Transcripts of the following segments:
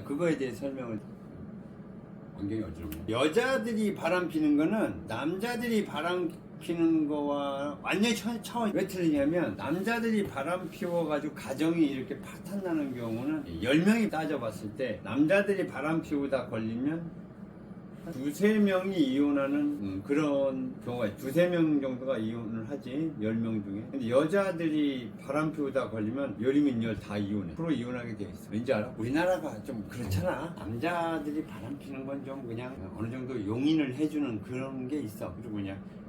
아, 그거에 대해 설명을 안경이 어지럽네. 여자들이 바람 피는 거는 남자들이 바람 피는 거와 완전히 차- 차원이 왜 틀리냐면 남자들이 바람 피워가지고 가정이 이렇게 파탄 나는 경우는 10명이 따져봤을 때 남자들이 바람 피우다 걸리면 두세 명이 이혼하는 음, 그런 경우가 있- 두세 명 정도가 이혼을 하지 10명 중에. 근데 여자들이 바람 피우다 걸리면 열이면 열 다 이혼해. 프로 이혼하게 돼 있어. 왠지 알아? 우리나라가 좀 그렇잖아. 남자들이 바람 피는 건 좀 그냥 어느 정도 용인을 해주는 그런 게 있어. 그리고 그냥 이-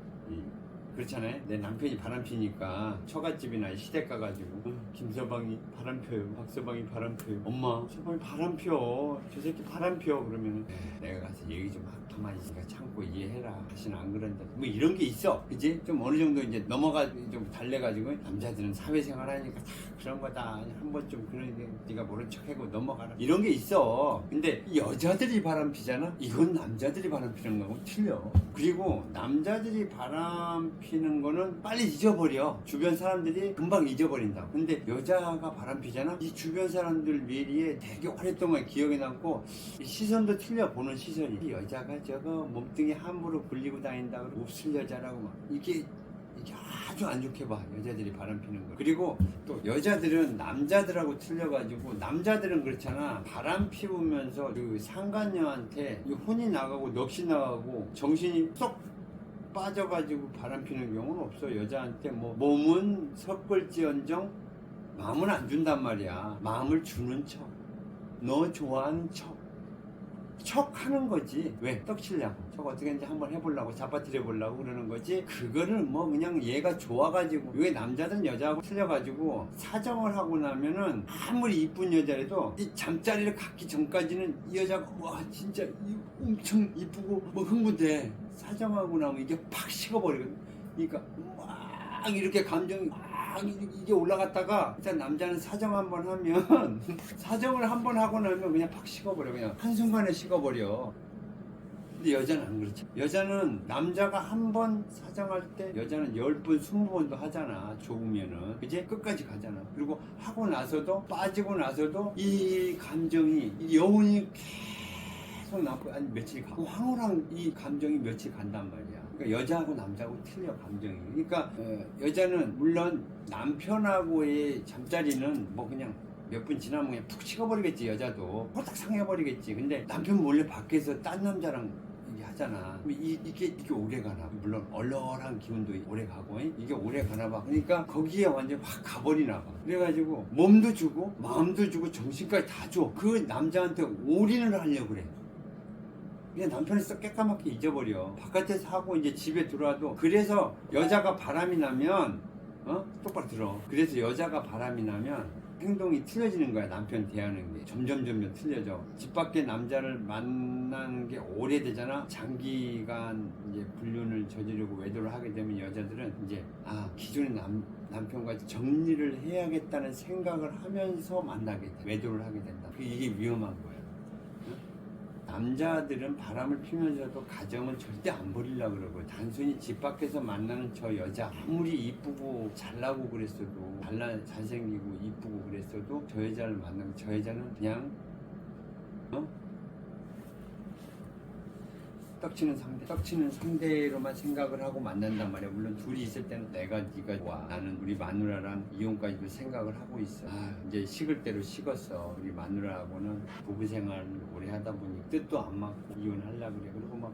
그렇잖아요. 내 남편이 바람 피니까 처갓집이나 시댁 가가지고 응, 김서방이 바람 펴요. 박서방이 바람 펴요. 엄마, 서방이 바람 펴. 저 새끼 바람 펴. 그러면 내가 가서 얘기 좀 하- 가만히 있으니까 참고 이해해라. 다시는 안 그런다. 뭐 이런 게 있어. 그지? 좀 어느 정도 이제 넘어가 좀 달래가지고 남자들은 사회생활 하니까 다 그런 거다. 한 번좀 그런 게 네가 모른 척하고 넘어가라. 이런 게 있어. 근데 이 여자들이 바람 피잖아. 이건 남자들이 바람 피는 거하고 틀려. 그리고 남자들이 바람 피는 거는 빨리 잊어버려. 주변 사람들이 금방 잊어버린다. 근데 여자가 바람 피잖아. 이 주변 사람들 뇌리에 되게 오랫동안 기억에 남고 이 시선도 틀려 보는 시선이. 이 여자가 저거 몸뚱이 함부로 굴리고 다닌다. 몹쓸 여자라고 막 이게 이게 아주 안 좋게 봐 여자들이 바람 피는 거 그리고 또 여자들은 남자들하고 틀려가지고 남자들은 그렇잖아 바람 피우면서 그 상간녀한테 이 혼이 나가고 넋이 나가고 정신이 쏙 빠져가지고 바람 피는 경우는 없어 여자한테 뭐 몸은 섞을지언정 마음은 안 준단 말이야. 마음을 주는 척 너 좋아하는 척 척 하는 거지. 왜? 떡치려고. 저거 어떻게 이제 한번 해보려고, 잡아뜨려 보려고 그러는 거지. 그거를 뭐 그냥 얘가 좋아가지고, 왜 남자든 여자하고 틀려가지고, 사정을 하고 나면은 아무리 이쁜 여자라도 이 잠자리를 갖기 전까지는 이 여자가, 와, 진짜 이 엄청 이쁘고 뭐 흥분돼. 사정하고 나면 이게 팍 식어버리거든. 그러니까 막 이렇게 감정이 막 이게 올라갔다가 일단 남자는 사정 한번 하면 사정을 한번 하고 나면 그냥 팍 식어버려 그냥. 한순간에 식어버려. 근데 여자는 안 그렇지. 여자는 남자가 한 번 사정할 때 여자는 열 번, 스무 번도 하잖아 좋으면은. 이제 끝까지 가잖아. 그리고 하고 나서도 빠지고 나서도 이 감정이 이 여운이 계속 남고 한 며칠 가고 황홀한 이 감정이 며칠 간단 말이야 그러니까 여자하고 남자하고 틀려 감정이. 그러니까 어, 여자는 물론 남편하고의 잠자리는 뭐 그냥 몇 분 지나면 그냥 푹 식어버리겠지 여자도. 호딱 상해버리겠지. 근데 남편 몰래 밖에서 딴 남자랑 하잖아. 이, 이게 이게 오래 가나? 물론 얼얼한 기운도 오래 가고 이? 이게 오래 가나 봐. 그러니까 거기에 완전 확 가버리나 봐. 그래가지고 몸도 주고 마음도 주고 정신까지 다 줘 그 남자한테 올인을 하려고 그래 그냥 남편이 썩 깨까맣게 잊어버려. 바깥에서 하고 이제 집에 들어와도 그래서 여자가 바람이 나면 어 똑바로 들어. 그래서 여자가 바람이 나면 행동이 틀려지는 거야 남편 대하는 게 점점 점점 틀려져. 집 밖에 남자를 만나는 게 오래되잖아. 장기간 이제 불륜을 저지르고 외도를 하게 되면 여자들은 이제 아 기존의 남 남편과 정리를 해야겠다는 생각을 하면서 만나게 돼. 외도를 하게 된다. 그 이게 위험한 거야. 남자들은 바람을 피면서도 가정은 절대 안 버리려고 그러고 단순히 집 밖에서 만나는 저 여자 아무리 이쁘고 잘나고 그랬어도 잘나 잘생기고 이쁘고 그랬어도 저 여자를 만나면 저 여자는 그냥 어? 떡치는 상대 떡치는 상대로만 생각을 하고 만난단 말이야. 물론 둘이 있을 때는 내가 네가 좋아 나는 우리 마누라랑 이혼까지도 생각을 하고 있어. 아 이제 식을 대로 식었어. 우리 마누라하고는 부부 생활을 오래 하다 보니 뜻도 안 맞고 이혼하려고 그래. 그리고 막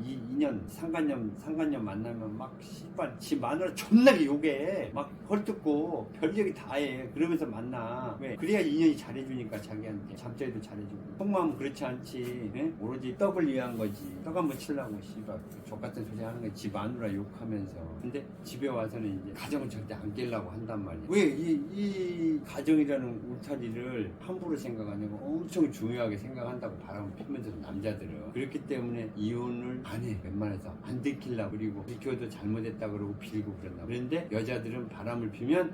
이, 2년 상간녀 상간녀 만나면 막 씨발 지 마누라 존나게 욕해. 막 헐뜯고 별얘기 다해. 그러면서 만나. 왜? 그래야 인연이 잘해주니까 자기한테 잠자리도 잘해주고. 속마음은 그렇지 않지. 예? 오로지 떡을 위한 거지. 떡 한번 치려고 씨발 족같은 소리 하는 거지. 지 마누라 욕하면서. 근데 집에 와서는 이제 가정을 절대 안 깨려고 한단 말이야. 왜? 이 이 가정이라는 울타리를 함부로 생각 안 하고 엄청 중요하게 생각한다고 바람을 피면서 남자들은. 그렇기 때문에 이혼을 안 해 웬만해서 안 들키려고 그리고 들켜도 잘못했다 그러고 빌고 그런다 그런데 여자들은 바람을 피면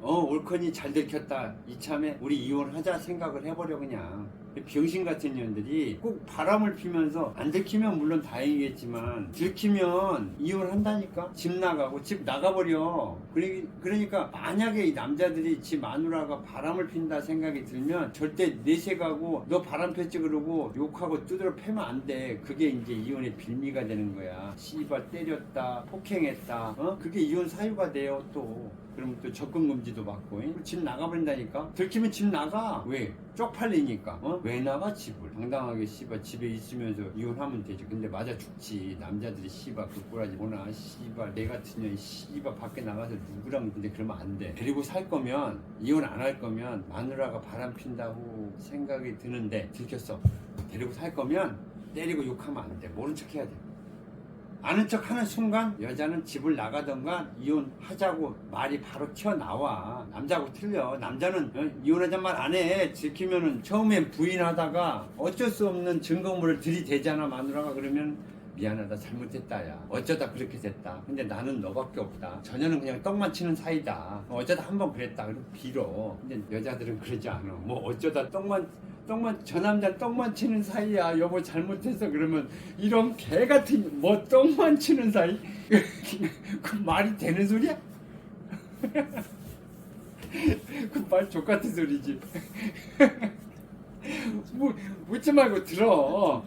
어 옳거니 잘 들켰다. 이참에 우리 이혼하자 생각을 해버려 그냥 병신 같은 년들이 꼭 바람을 피면서 안 들키면 물론 다행이겠지만 들키면 이혼한다니까? 집 나가고 집 나가버려. 그러- 그러니까 만약에 이 남자들이 집 마누라가 바람을 핀다 생각이 들면 절대 내색하고 너 바람 폈지 그러고 욕하고 두드려 패면 안 돼. 그게 이제 이혼의 빌미가 되는 거야. 씨발 때렸다 폭행했다. 어? 그게 이혼 사유가 돼요 또 그러면 또 접근 금지도 받고 잉? 집 나가버린다니까? 들키면 집 나가. 왜? 쪽팔리니까. 어? 왜 나가 집을? 당당하게 씨발 집에 있으면서 이혼하면 되지. 근데 맞아 죽지. 남자들이 씨발 그 꼬라지 뭐나? 씨발 내 같은 년이 씨발 밖에 나가서 누구랑 근데 그러면 안돼. 데리고 살 거면 이혼 안 할 거면 마누라가 바람 핀다고 생각이 드는데 들켰어. 데리고 살 거면 때리고 욕하면 안돼. 모른 척 해야 돼 아는 척 하는 순간 여자는 집을 나가던가 이혼하자고 말이 바로 튀어나와. 남자하고 틀려. 남자는 어, 이혼하자는 말 안 해. 지키면은 처음엔 부인하다가 어쩔 수 없는 증거물을 들이대잖아 마누라가. 그러면 미안하다 잘못했다 야 어쩌다 그렇게 됐다 근데 나는 너밖에 없다 전혀는 그냥 떡만 치는 사이다 어쩌다 한 번 그랬다 그리고 빌어 근데 여자들은 그러지 않아 뭐 어쩌다 떡만 떡만 저 남자 떡만 치는 사이야 여보 잘못했어 그러면 이런 개 같은 뭐 떡만 치는 사이 그 말이 되는 소리야? 그 말 족같은 소리지 뭐 묻지 말고 들어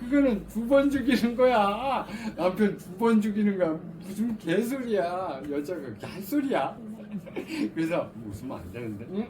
그거는 두 번 죽이는 거야. 남편 두 번 죽이는 거야. 무슨 개소리야. 여자가 그렇게 할 소리야. 그래서 웃으면 안 되는데? 응?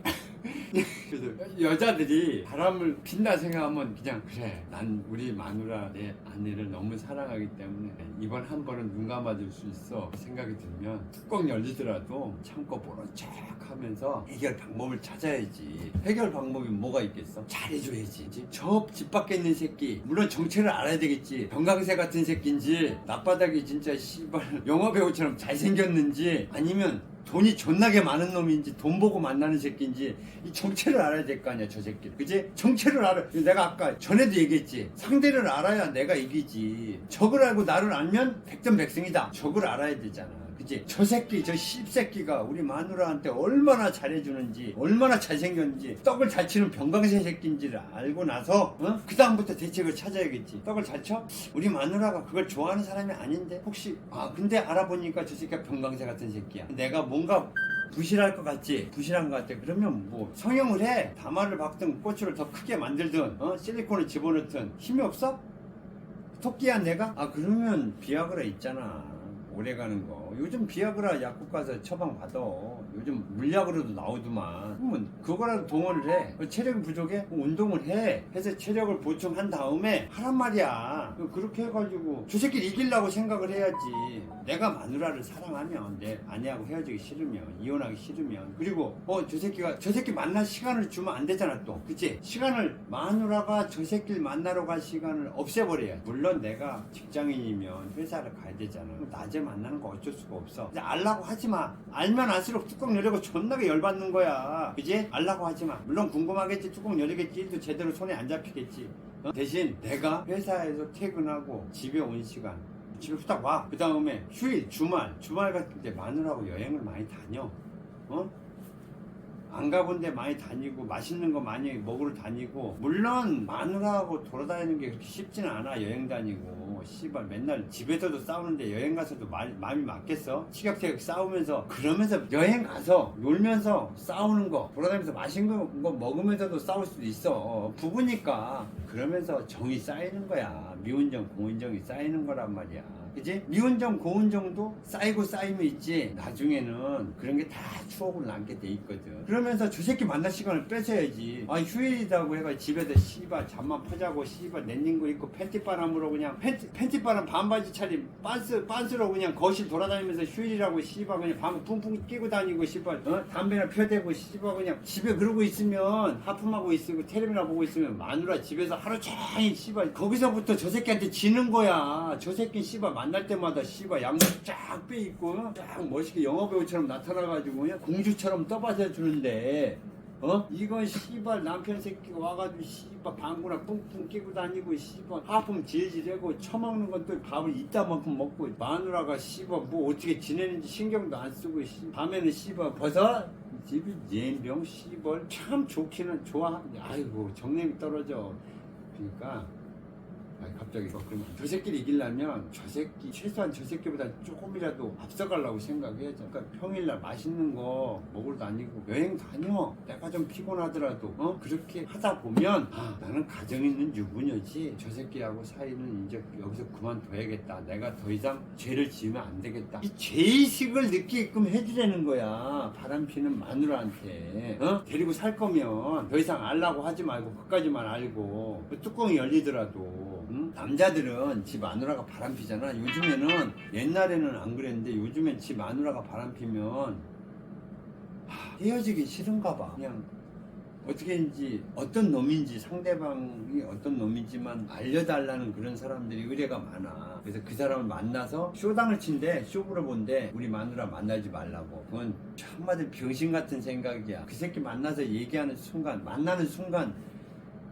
여자들이 바람을 핀다 생각하면 그냥 그래 난 우리 마누라 내 아내를 너무 사랑하기 때문에 이번 한 번은 눈 감아줄 수 있어 생각이 들면 뚜껑 열리더라도 참고 보는 척 하면서 해결 방법을 찾아야지. 해결 방법이 뭐가 있겠어? 잘해줘야지. 저 집 밖에 있는 새끼 물론 정체를 알아야 되겠지. 병강세 같은 새끼인지 낮바닥이 진짜 씨발 영화 배우처럼 잘생겼는지 아니면 돈이 존나게 많은 놈인지 돈 보고 만나는 새끼인지 이 정체를 알아야 될 거 아니야 저 새끼 그지? 정체를 알아. 내가 아까 전에도 얘기했지. 상대를 알아야 내가 이기지. 적을 알고 나를 알면 백전백승이다. 적을 알아야 되잖아 그지? 저 새끼 저 씹새끼가 우리 마누라한테 얼마나 잘해주는지 얼마나 잘생겼는지 떡을 잘 치는 병강세 새끼인지를 알고 나서 어? 그 다음부터 대책을 찾아야겠지 떡을 잘 쳐? 우리 마누라가 그걸 좋아하는 사람이 아닌데 혹시 아 근데 알아보니까 저 새끼가 병강세 같은 새끼야 내가 뭔가 부실할 것 같지? 부실한 것 같아. 그러면 뭐 성형을 해. 다마를 박든 꼬추를 더 크게 만들든 어? 실리콘을 집어넣든 힘이 없어? 토끼야 내가? 아 그러면 비아그라 있잖아. 오래 가는 거. 요즘 비아그라 약국 가서 처방 받아. 요즘 물약으로도 나오더만. 그러면 그거라도 동원을 해. 그 체력이 부족해? 운동을 해. 해서 체력을 보충한 다음에 하란 말이야. 그- 그렇게 해가지고 저 새끼를 이기려고 생각을 해야지. 내가 마누라를 사랑하면 내 아내하고 헤어지기 싫으면 이혼하기 싫으면 그리고 어저 새끼가 저 새끼 만날 시간을 주면 안 되잖아 또 그치 시간을 마누라가 저 새끼를 만나러 갈 시간을 없애버려야 물론 내가 직장인이면 회사를 가야 되잖아 그럼 낮에 만 나는 거 어쩔 수가 없어. 이제 알라고 하지 마. 알면 알수록 뚜껑 열리고 존나게 열받는 거야. 그지? 알라고 하지 마. 물론 궁금하겠지. 뚜껑 열리겠지. 일도 제대로 손에 안 잡히겠지. 어? 대신 내가 회사에서 퇴근하고 집에 온 시간. 집에 후딱 와. 그 다음에 휴일, 주말, 주말 같은 때 마누라하고 여행을 많이 다녀. 어? 안 가본 데 많이 다니고 맛있는 거 많이 먹으러 다니고. 물론 마누라하고 돌아다니는 게 그렇게 쉽지는 않아. 여행 다니고 씨발 맨날 집에서도 싸우는데 여행 가서도 마, 마음이 맞겠어? 티격태격 싸우면서 그러면서 여행 가서 놀면서 싸우는 거 돌아다니면서 맛있는 거 먹으면서도 싸울 수도 있어 어, 부부니까. 그러면서 정이 쌓이는 거야 미운정 고운정이 쌓이는 거란 말이야 그지? 미운정 고운정도 쌓이고 쌓이면 있지 나중에는 그런 게 다 추억으로 남게 돼 있거든 그러면서 저 새끼 만날 시간을 뺏어야지 아 휴일이라고 해가 집에서 씨발 잠만 퍼자고 씨발 낸닝 거 입고 팬티바람으로 그냥 팬티, 팬티바람 반바지 차림 빤스 빤스로 그냥 거실 돌아다니면서 휴일이라고 씨발 그냥 밤 뿡뿡 끼고 다니고 씨발 어? 담배나 펴대고 씨발 그냥 집에 그러고 있으면 하품하고 있으고 텔레비나 보고 있으면 마누라 집에서 하루 종일 씨발 거기서부터 저 새끼한테 지는 거야 저 새끼 씨발 만날 때마다 씨발 양복 쫙 빼입고 쫙 멋있게 영화배우처럼 나타나가지고 그냥 공주처럼 떠받쳐 주는데 어? 이건 씨발 남편 새끼가 와가지고 씨발 방구나 뿡뿡 끼고 다니고 씨발 하품 질질하고 처먹는 건 또 밥을 이따만큼 먹고 마누라가 씨발 뭐 어떻게 지내는지 신경도 안 쓰고 씨, 밤에는 씨발 벗어 집이 예병 시벌 참 좋기는 좋아. 아이고 정nem이 떨어져. 그러니까 아니 갑자기 어, 그러면 저 새끼를 이기려면 저 새끼 최소한 저 새끼보다 조금이라도 앞서가려고 생각해야죠. 그러니까 평일날 맛있는 거 먹으러 다니고 여행 다녀. 내가 좀 피곤하더라도 어 그렇게 하다 보면 아, 나는 가정 있는 유부녀지. 저 새끼하고 사이는 이제 여기서 그만둬야겠다. 내가 더 이상 죄를 지으면 안 되겠다. 이 죄의식을 느끼게끔 해주라는 거야. 바람 피는 마누라한테 어? 데리고 살 거면 더 이상 알라고 하지 말고 그까지만 알고 그 뚜껑이 열리더라도 응? 남자들은 집 마누라가 바람 피잖아. 요즘에는 옛날에는 안 그랬는데 요즘엔 집 마누라가 바람 피면 하, 헤어지기 싫은가 봐. 그냥 어떻게인지 어떤 놈인지 상대방이 어떤 놈인지만 알려달라는 그런 사람들이 의뢰가 많아. 그래서 그 사람을 만나서 쇼당을 친대 쇼부를 본데 우리 마누라 만나지 말라고. 그건 한마디로 병신 같은 생각이야. 그 새끼 만나서 얘기하는 순간 만나는 순간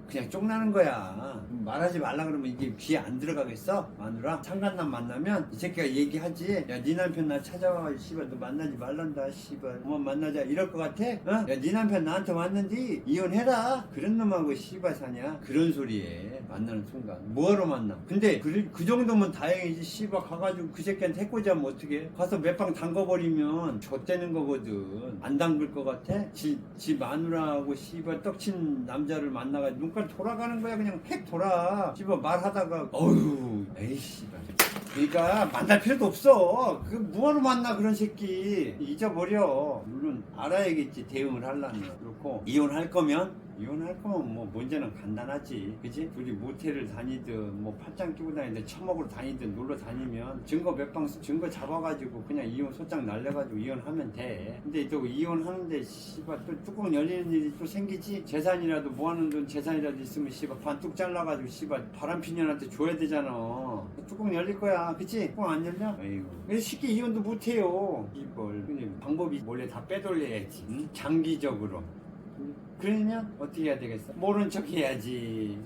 그냥 쪽나는 거야. 말하지 말라 그러면 이게 귀에 안 들어가겠어? 마누라? 상간남 만나면 이 새끼가 얘기하지. 야, 네 남편 나 찾아와. 씨발, 너 만나지 말란다. 씨발. 그만 만나자. 이럴 것 같아? 어? 야, 네 남편 나한테 왔는데 이혼해라. 그런 놈하고 씨발 사냐? 그런 소리에 만나는 순간. 뭐하러 만나? 근데 그, 그 정도면 다행이지. 씨발 가가지고 그 새끼한테 해코지 하면 어떡해? 가서 몇 방 담궈버리면 좆되는 거거든. 안 담글 것 같아? 지, 지 마누라하고 씨발 떡친 남자를 만나가지고 눈깔 돌아가는 거야. 그냥 팩 돌아. 씨발 말하다가 어휴 에이 씨발. 그러니까 만날 필요도 없어. 그 뭐하러 만나 그런 새끼. 잊어버려. 물론 알아야겠지 대응을 하려면. 그렇고 이혼할 거면 이혼할 거면 뭐 문제는 간단하지. 그지? 둘이 모텔을 다니든 뭐 팔짱 끼고 다니든 처먹으러 다니든 놀러 다니면 증거 몇 방 증거 잡아가지고 그냥 이혼 소장 날려가지고 이혼하면 돼. 근데 또 이혼하는데 씨발 또 뚜껑 열리는 일이 또 생기지? 재산이라도 모아놓은 돈 재산이라도 있으면 씨발 반뚝 잘라가지고 씨발 바람피년한테 줘야 되잖아. 뚜껑 열릴 거야. 그치? 뚜껑 안 열려? 아이고. 왜 쉽게 이혼도 못해요. 이걸. 그냥 방법이 몰래 다 빼돌려야지. 응? 장기적으로. 그러면 어떻게 해야 되겠어? 모른 척 해야지.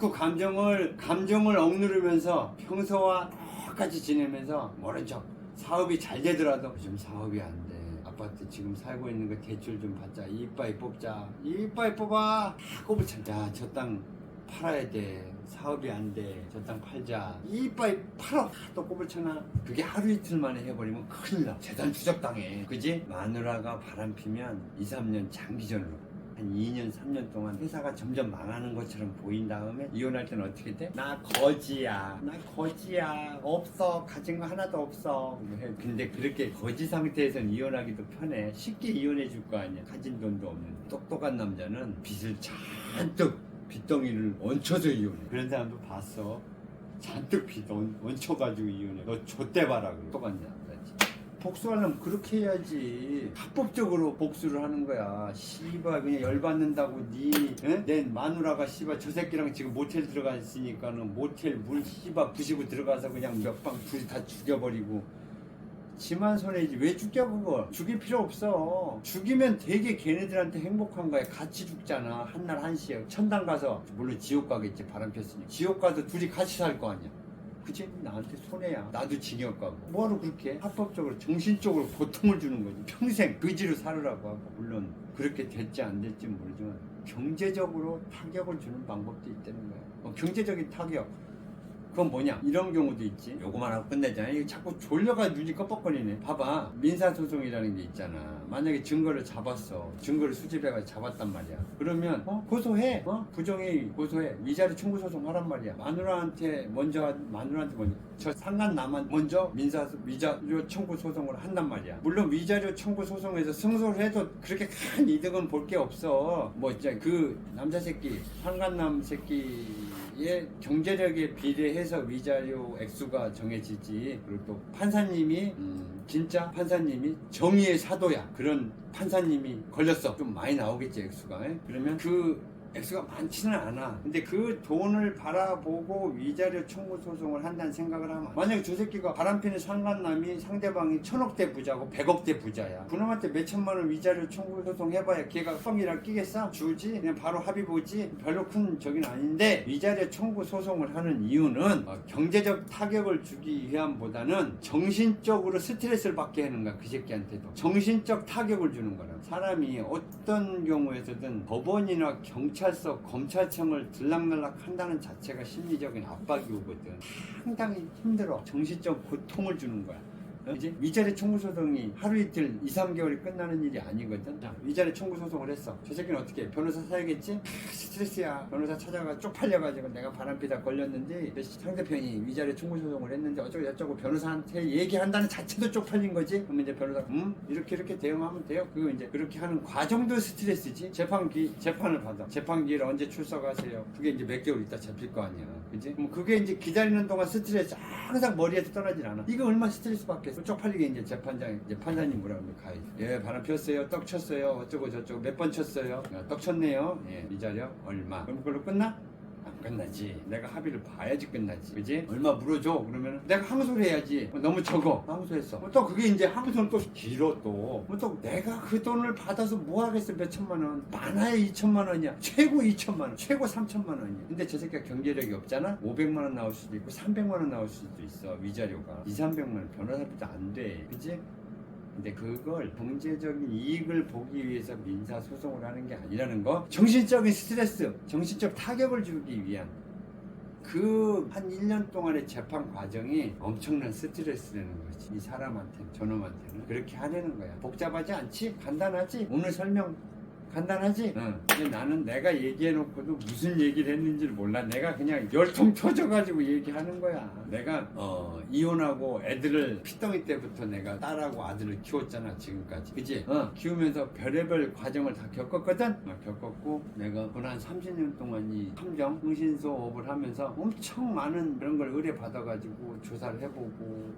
꾹꾹 감정을 감정을 억누르면서 평소와 똑같이 지내면서 모른 척. 사업이 잘 되더라도 요즘 사업이 안 돼. 아파트 지금 살고 있는 거 대출 좀 받자. 이빠이 뽑자. 이빠이 뽑아. 다 꼽을 찬다. 저땅 팔아야 돼. 사업이 안 돼. 저 땅 팔자. 이빠이 팔아. 또 꼽을 쳐나. 그게 하루 이틀 만에 해버리면 큰일 나. 재산 추적당해. 그지? 마누라가 바람 피면 2, 3년 장기전으로. 한 2년, 3년 동안 회사가 점점 망하는 것처럼 보인 다음에 이혼할 때는 어떻게 돼? 나 거지야. 나 거지야. 없어. 가진 거 하나도 없어. 근데 그렇게 거지 상태에선 이혼하기도 편해. 쉽게 이혼해 줄 거 아니야. 가진 돈도 없는. 똑똑한 남자는 빚을 잔뜩 빚덩이를 얹혀서 이혼해. 그런 사람도 봤어. 잔뜩 빚 얹- 얹혀가지고 이혼해. 너 좆대 봐라. 남자지. 복수하려면 그렇게 해야지. 합법적으로 복수를 하는 거야. 씨발 그냥 열받는다고 니, 에? 내 마누라가 씨발 저 새끼랑 지금 모텔 들어가 있으니까는 모텔 물 씨발 부시고 들어가서 그냥 몇방 둘이 다 죽여버리고. 지만 손해지. 왜 죽여 그걸 죽일 필요 없어. 죽이면 되게 걔네들한테 행복한 거야. 같이 죽잖아. 한 날 한시에. 천당 가서. 물론 지옥 가겠지. 바람 폈으니 지옥 가서 둘이 같이 살 거 아니야 그치? 나한테 손해야. 나도 징역 가고. 뭐하러 그렇게 합법적으로, 정신적으로 고통을 주는 거지. 평생 의지로 살으라고 하고. 물론 그렇게 될지 안 될지 모르지만 경제적으로 타격을 주는 방법도 있다는 거야. 어, 경제적인 타격. 그건 뭐냐? 이런 경우도 있지. 요거만 하고 끝내잖아. 이거 자꾸 졸려가 눈이 껌뻑거리네. 봐봐. 민사소송이라는 게 있잖아. 만약에 증거를 잡았어. 증거를 수집해가지고 잡았단 말이야. 그러면, 어? 고소해. 어? 부정행위 고소해. 위자료 청구 소송 하란 말이야. 마누라한테 먼저, 하- 마누라한테 먼저. 저 상간 남한 먼저 민사, 위자료 청구 소송을 한단 말이야. 물론 위자료 청구 소송에서 승소를 해도 그렇게 큰 이득은 볼 게 없어. 뭐, 진짜 그 남자 새끼, 상간남 새끼 의 경제력에 비례해 서 위자료 액수가 정해지지. 그리고 또 판사님이 음, 진짜 판사님이 정의의 사도야. 그런 판사님이 걸렸어. 좀 많이 나오겠지 액수가. 에? 그러면 그 액수가 많지는 않아. 근데 그 돈을 바라보고 위자료 청구 소송을 한다는 생각을 하면 만약에 저 새끼가 바람피는 상간남이 상대방이 천억대 부자고 백억대 부자야. 그놈한테 몇천만 원 위자료 청구 소송 해봐야 걔가 뻥이랑 끼겠어? 주지? 그냥 바로 합의 보지? 별로 큰 적인 아닌데 위자료 청구 소송을 하는 이유는 어, 경제적 타격을 주기 위함보다는 정신적으로 스트레스를 받게 하는 거야 그 새끼한테도 정신적 타격을 주는 거라 사람이 어떤 경우에서든 법원이나 경찰 서 검찰청을 들락날락 한다는 자체가 심리적인 압박이 오거든. 상당히 힘들어. 정신적 고통을 주는 거야 어? 이제 위자료 청구 소송이 하루 이틀 2, 3개월이 끝나는 일이 아니거든. 자, 위자료 청구 소송을 했어. 저 새끼는 어떻게 해? 변호사 사야겠지? 아, 스트레스야. 변호사 찾아가 쪽팔려가지고 내가 바람피다 걸렸는데 상대편이 위자료 청구 소송을 했는데 어쩌고 저쩌고 변호사한테 얘기한다는 자체도 쪽팔린 거지. 그러면 이제 변호사 음 이렇게 이렇게 대응하면 돼요. 그거 이제 그렇게 하는 과정도 스트레스지. 재판기 재판을 받아. 재판기를 언제 출석하세요? 그게 이제 몇 개월 있다 잡힐 거 아니야. 그지? 그럼 그게 이제 기다리는 동안 스트레스 항상 머리에서 떠나질 않아. 이거 얼마 스트레스 받겠어? 쪽팔리게 이제 재판장 이제 판사님 뭐라 그러면 가야 예 바람 폈어요. 떡 쳤어요. 어쩌고 저쩌고 몇 번 쳤어요. 야, 떡 쳤네요. 예 위자료 얼마? 그럼 그걸로 끝나? 안 끝나지. 내가 합의를 봐야지 끝나지. 그지? 얼마 물어줘. 그러면 내가 항소를 해야지. 어, 너무 적어. 항소했어. 어, 또 그게 이제 항소는 또 길어 또. 어, 또 내가 그 돈을 받아서 뭐 하겠어 몇 천만 원. 많아야 2천만 원이야. 최고 2천만 원. 최고 3천만 원이야. 근데 저 새끼가 경제력이 없잖아? 500만 원 나올 수도 있고 300만 원 나올 수도 있어. 위자료가. 2, 300만 원 변호사비도 안 돼. 그지? 근데 그걸 경제적인 이익을 보기 위해서 민사 소송을 하는 게 아니라는 거 정신적인 스트레스 정신적 타격을 주기 위한 그 한 1년 동안의 재판 과정이 엄청난 스트레스라는 거지 이 사람한테는 저놈한테는 그렇게 하려는 거야 복잡하지 않지? 간단하지? 오늘 설명 간단하지? 응. 근데 나는 내가 얘기해놓고도 무슨 얘기를 했는지를 몰라. 내가 그냥 열통 터져가지고 얘기하는 거야. 내가 어, 이혼하고 애들을 피덩이 때부터 내가 딸하고 아들을 키웠잖아 지금까지. 그지? 어, 키우면서 별의별 과정을 다 겪었거든? 어, 겪었고 내가 그한 30년 동안 이 함정 흥신소업을 하면서 엄청 많은 그런 걸 의뢰 받아가지고 조사를 해보고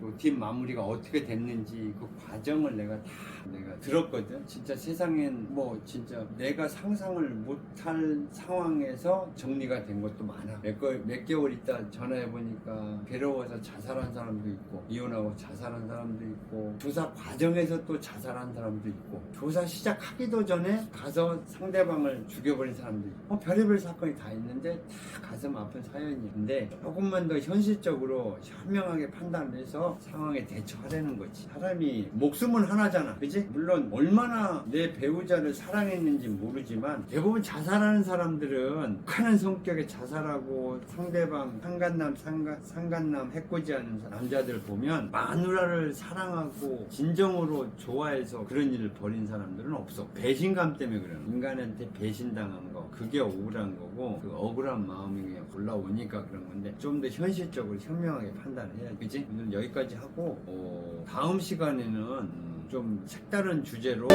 또팀 마무리가 어떻게 됐는지 그 과정을 내가 다 내가 들었거든. 진짜 세상엔 뭐 진짜 내가 상상을 못할 상황에서 정리가 된 것도 많아. 몇, 개- 몇 개월 있다 전화해 보니까 괴로워서 자살한 사람도 있고 이혼하고 자살한 사람도 있고 조사 과정에서 또 자살한 사람도 있고 조사 시작하기도 전에 가서 상대방을 죽여버린 사람도 있고 뭐 별의별 사건이 다 있는데 다 가슴 아픈 사연이야. 근데 조금만 더 현실적으로 현명하게 판단을 해서 상황에 대처하려는 거지. 사람이 목숨은 하나잖아. 그지? 물론 얼마나 내 배우자를 사랑했는지 모르지만 대부분 자살하는 사람들은 북한한 성격의 자살하고 상대방 상간남 상가, 상간남 해코지하는 남자들 보면 마누라를 사랑하고 진정으로 좋아해서 그런 일을 벌인 사람들은 없어. 배신감 때문에 거야. 인간한테 배신당한 거 그게 억울한 거고 그 억울한 마음이 그냥 올라오니까 그런 건데 좀 더 현실적으로 현명하게 판단을 해야 그지? 오늘 여기까지 여기까지 하고 어, 다음 시간에는 음. 좀 색다른 주제로